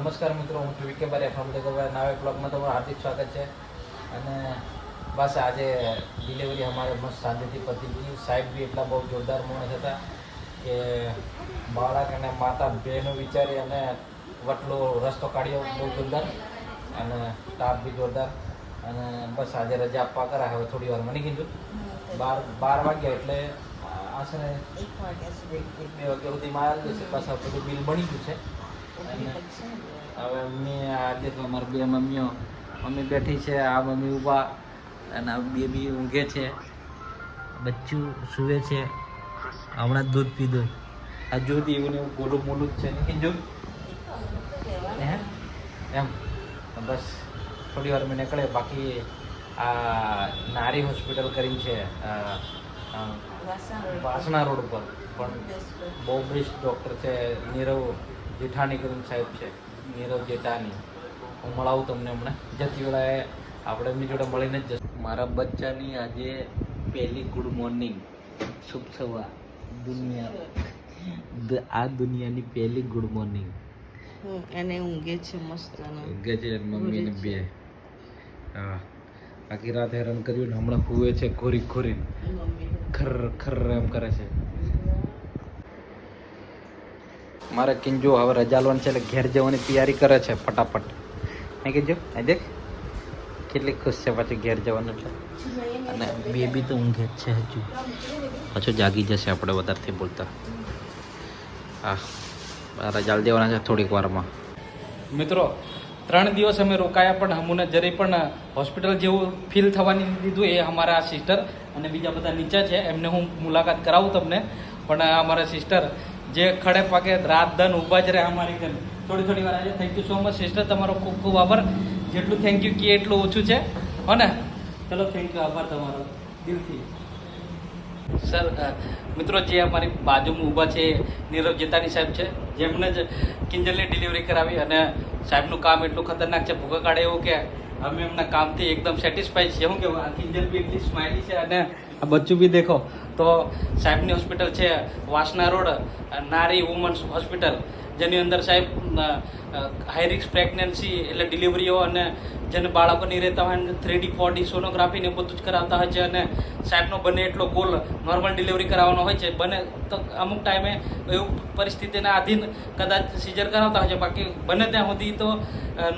નમસ્કાર મિત્રો હું છું વિકે બારી ફામદે ગોવા નાવે બ્લોગમાં તમારું હાર્દિક સ્વાગત છે. અને બસ આજે ડિલિવરી અમારે મસ્ત શાંતિથી પતી ગઈ સાહેબ બી એટલા બહુ જોરદાર માણસ હતા કે બાળક અને માતા બેનો વિચારી અને વટલો રસ્તો કાઢ્યો. બહુ જોરદાર અને સ્ટાફ બી જોરદાર. અને બસ આજે રજા આપવા કરા. હવે થોડી વાર મને કીધું બાર બાર વાગ્યા એટલે આશરે એક વાગ્યા સુધી. એક બે વાગ્યા સુધીમાં આવી જશે બસ હવે બધું બિલ બની ગયું છે. હવે મમ્મી આજે તો અમારી બે મમ્મીઓ, મમ્મી બેઠી છે, આ મમ્મી ઊભા અને આ બેબી ઊંઘે છે. બચ્ચું સૂવે છે. હમણાં દૂધ પીધું. આ જો એવું એવું ગોલું મોલું જ છે. ને જો. એમ. બસ, થોડી વાર મેં નીકળે. બાકી આ નારી હોસ્પિટલ કરીને છે વાસણા રોડ ઉપર. પણ બહુ બેસ્ટ ડૉક્ટર છે નીરવ જેઠાણી કરીને સાહેબ છે નીરવ જેઠાણી. હું મળાવું તમને હમણાં. જતી વેળાએ આપણે એમની જોડે મળીને જ જશું. મારા બચ્ચાની આજે પહેલી ગુડ મોર્નિંગ. શુભ સવાર. દુનિયા. આ દુનિયાની પહેલી ગુડ મોર્નિંગ. એને ઊંઘે છે મસ્ત ગજે મમ્મી ને બે. હા. આખી રાત હેરાન કર્યું ને હમણાં હુએ છે ખોરી ખોરીને. ખર ખર એમ કરે છે. મારે કિંજુ હવે રજા લોન છે એટલે ઘેર જવાની તૈયારી કરે છે ફટાફટ. નહીં કીધું આ દેખ. કેટલી ખુશ છે પાછી ઘેર જવાનું એટલે. અને બેબી તો ઊંઘે જ છે હજુ. પાછું જાગી જશે આપણે વધારેથી બોલતા. હા રજા દેવાના છે થોડીક વારમાં. મિત્રો, ત્રણ દિવસ અમે રોકાયા પણ અમને જરી પણ હોસ્પિટલ જેવું ફીલ થવાની દીધું એ અમારા સિસ્ટર અને બીજા બધા નીચે છે. એમને હું મુલાકાત કરાવું તમને. પણ આ અમારા સિસ્ટર જે ખડે પાકે રાત ધન ઊભા જ રહે અમારી ઘર. થોડી થોડી વાર આજે thank you so much sister તમારો ખૂબ ખૂબ આભાર. જેટલું થેન્ક યુ કીએ એટલું ઓછું છે. હોને ચલો થેન્ક યુ આભાર તમારો દિલથી. સર મિત્રો, જે અમારી બાજુમાં ઊભા છે, નીરવ જેતાની સાહેબ છે, જેમને જ કિંજલની ડિલિવરી કરાવી અને સાહેબનું કામ એટલું ખતરનાક છે ભૂખા કાઢે એવું કે, અમે એમના કામથી એકદમ સેટિસ્ફાઈ છીએ. શું કે કિંજલ બી એટલી સ્માઇલી છે અને આ બચ્ચું બી દેખો. તો સાહેબની હોસ્પિટલ છે વાસના રોડ નારી વુમન્સ હોસ્પિટલ જેની અંદર સાહેબ હાઈ રિસ્ક પ્રેગ્નન્સી એટલે ડિલિવરીઓ અને જેને બાળકો નહીં રહેતા હોય three D four D sonography ને બધું જ કરાવતા હોય છે અને સાહેબનો બને એટલો ગોલ નોર્મલ ડિલિવરી કરાવવાનો હોય છે. બને તો અમુક ટાઈમે એવું પરિસ્થિતિના આધીન કદાચ સિઝર કરાવતા હોય છે. બાકી બને ત્યાં સુધી તો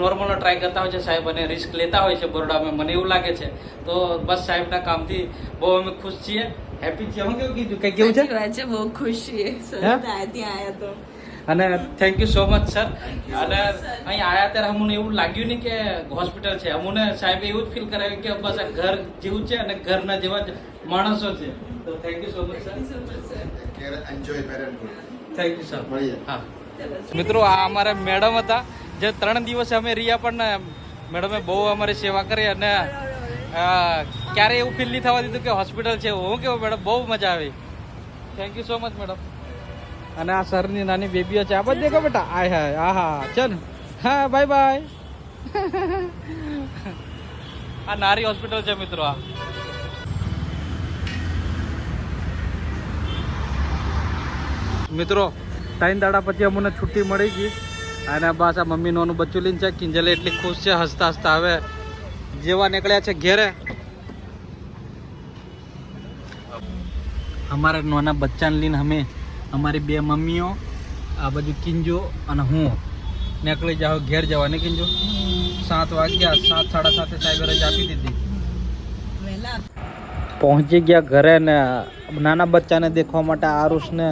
નોર્મલનો ટ્રાય કરતા હોય છે સાહેબ અને રિસ્ક લેતા હોય છે બરોડામાં. મને એવું લાગે છે. તો બસ સાહેબના કામથી બહુ અમે ખુશ છીએ. હેપી છીએ. કેવું કીધું? કંઈ કેવું છે? બહુ ખુશ છીએ. ત્યાં આવ્યા તો. અને thank you so much sir અને અહીં આયા ત્યારે અમને એવું લાગ્યું નહીં કે હોસ્પિટલ છે. અમને સાહેબે એવું જ ફીલ કરાવ્યું કે બસ આ ઘર જેવું છે અને ઘરના જેવા જ માણસો છે. તો thank you so much sir thank you sir. હા. મિત્રો આ અમારા મેડમ હતા. જે ત્રણ દિવસ અમે રહ્યા પણ મેડમે બહુ અમારી સેવા કરી અને ક્યારે એવું ફીલ નહીં થવા દીધું કે હોસ્પિટલ છે હું કેવું મેડમ? બહુ મજા આવી. Thank you so much madam. અને આ સરની નાની બેબીઓ છે. આ બધે દેખો બેટા. આય હાય. આ હા ચલ. હા બાય બાય આ નારી હોસ્પિટલ છે મિત્રો આ. મિત્રો ત્રણ દાડા પછી અમને છુટ્ટી મળી ગઈ અને બસ આ મમ્મી નોનું બચ્ચું લઈને છે કિંજલે એટલી ખુશ છે હસતા હસતા હવે જેવા નીકળ્યા છે ઘેરે. અમારા નાના બચ્ચાને લઈને અમે અમારી બે મમ્મીઓ, આ બાજુ કિંજો અને હું. નીકળી જાઓ, ઘેર જવા, ને કિંજો? સાત વાગ્યા, સાત, સાડા સાતે સાહેબે રજા આપી દીધી. પહોંચી ગયા ઘરે ને નાના બચ્ચાને દેખવા માટે આરુષને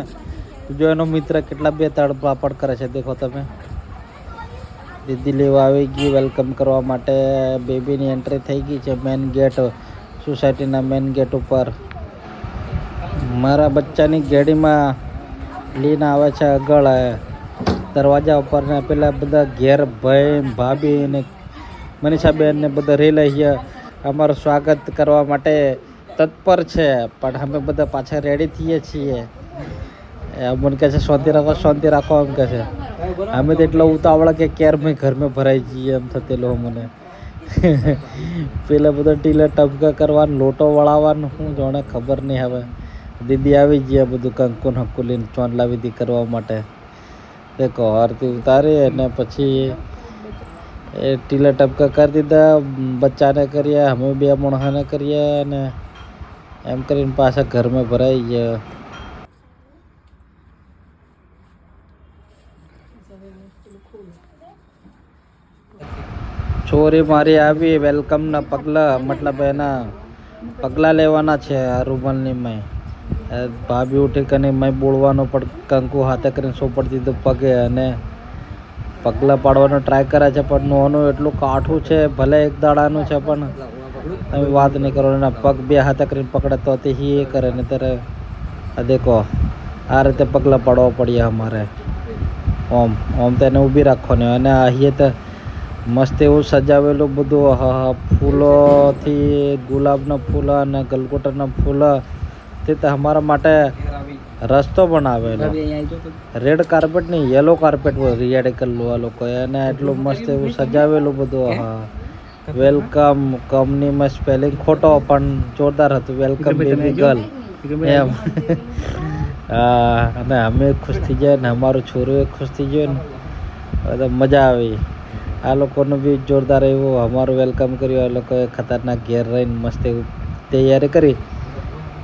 જો એનો મિત્ર કેટલા બે તડપાપડ કરે છે, દેખો તમે. દીદી લેવા આવી ગઈ, વેલકમ કરવા માટે. બેબીની એન્ટ્રી થઈ ગઈ છે મેન ગેટ, સોસાયટીના મેન ગેટ ઉપર. મારા બચ્ચાની ગાડીમાં લઈને આવે છે આગળ દરવાજા ઉપર ને પેલા બધા ઘેર ભાઈ, ભાભી ને મનીષાબેન ને બધા રહી લઈએ અમારું સ્વાગત કરવા માટે તત્પર છે, પણ અમે બધા પાછા રેડી થઈએ છીએ. અમને કહે છે, શાંતિ રાખો શાંતિ રાખો, એમ કહે છે. અમે તો એટલો ઉતાવળા કે ક્યારે મેં ઘરમાં ભરાઈ જઈએ એમ થતેલો મને પેલા બધા ટીલા ટપકા કરવાનું, લોટો વળાવવાનું શું જાણે ખબર નહીં હવે. દીદી આવી ગયા બધું કંકુન હક્કુ લઈને ચોન લાવી હતી કરવા માટે. દેખો, આરતી ઉતારી અને પછી એ ટીલા ટપકા કરી દીધા, બચ્ચાને કરીએ અમે બે માણસને કરીએ અને એમ કરીને પાછા ઘરમાં ભરાઈ ગયા. છોરી મારી આવી, વેલકમના પગલા, મતલબ એના પગલા લેવાના છે રૂમાલની મેં. ભાભી ઉઠી કરીને મેં બોલવાનો પણ કંકુ હાથે કરીને સોપડ દીધો પગે અને પગલાં પાડવાનો ટ્રાય કરે છે, પણ નોનું એટલું કાઠું છે, ભલે એક દાડાનું છે, પણ તમે વાત નહીં કરો, એના પગ બે હાથે કરીને પકડે તો તે એ કરે ને ત્યારે આ દેખો, આ રીતે પગલાં પાડવા પડ્યા અમારે. ઓમ ઓમ તેને ઊભી રાખવાની અને અહીં તો મસ્ત એવું સજાવેલું બધું ફૂલોથી ગુલાબના ફૂલ અને ગલગોટાના ફૂલ તે તો અમારા માટે રસ્તો બનાવેલો. રેડ કાર્પેટ નહીં યલો કાર્પેટ રિયાડે કરેલું આ લોકોએ અને એટલું મસ્ત એવું સજાવેલું બધું હા? વેલકમ કંપનીમાં સ્પેલિંગ ખોટો પણ જોરદાર હતું. વેલકમ બેબી ગર્લ એમ. હા અને અમે ખુશ થઈ ગયા ને અમારું છોરું ખુશ થઈ ગયું ને. તો મજા આવી. આ લોકોનું બી જોરદાર એવું અમારું વેલકમ કર્યું. આ લોકોએ ખતરનાક ઘેર રહીને મસ્ત એવું તૈયારી કરી.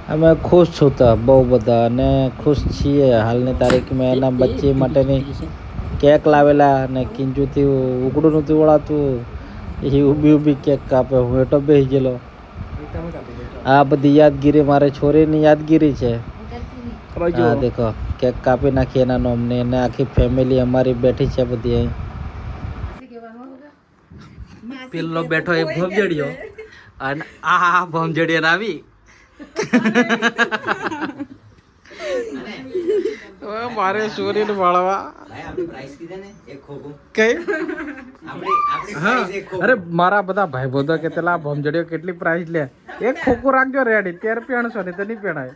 અમે ખુશ છું તો બહુ બધા અને ખુશ છીએ. હાલની તારીખમાં એના બચ્ચી માટેની કેક લાવેલા અને કિંજુથી ઉકડું નહોતું વળાતું એ ઊભી ઊભી કેક કાપે. હું એટો બેસી ગયેલો. આ બધી યાદગીરી મારે છોરીની યાદગીરી છે. હા દેખો કેક કાપી નાખી એના નોમને અને આખી ફેમિલી અમારી બેઠી છે બધી અહીં. પેલો બેઠો એ ભમજડિયો અને આ ભમજડિયા આવી મારે કઈ? હા. અરે મારા બધા ભાઈ બંધો કે પેલા ભમજડીઓ કેટલી પ્રાઇસ લે. એક ખોખું રાખજો રેડી ત્યારે પહેણશો ને તો નહીં પહેણાય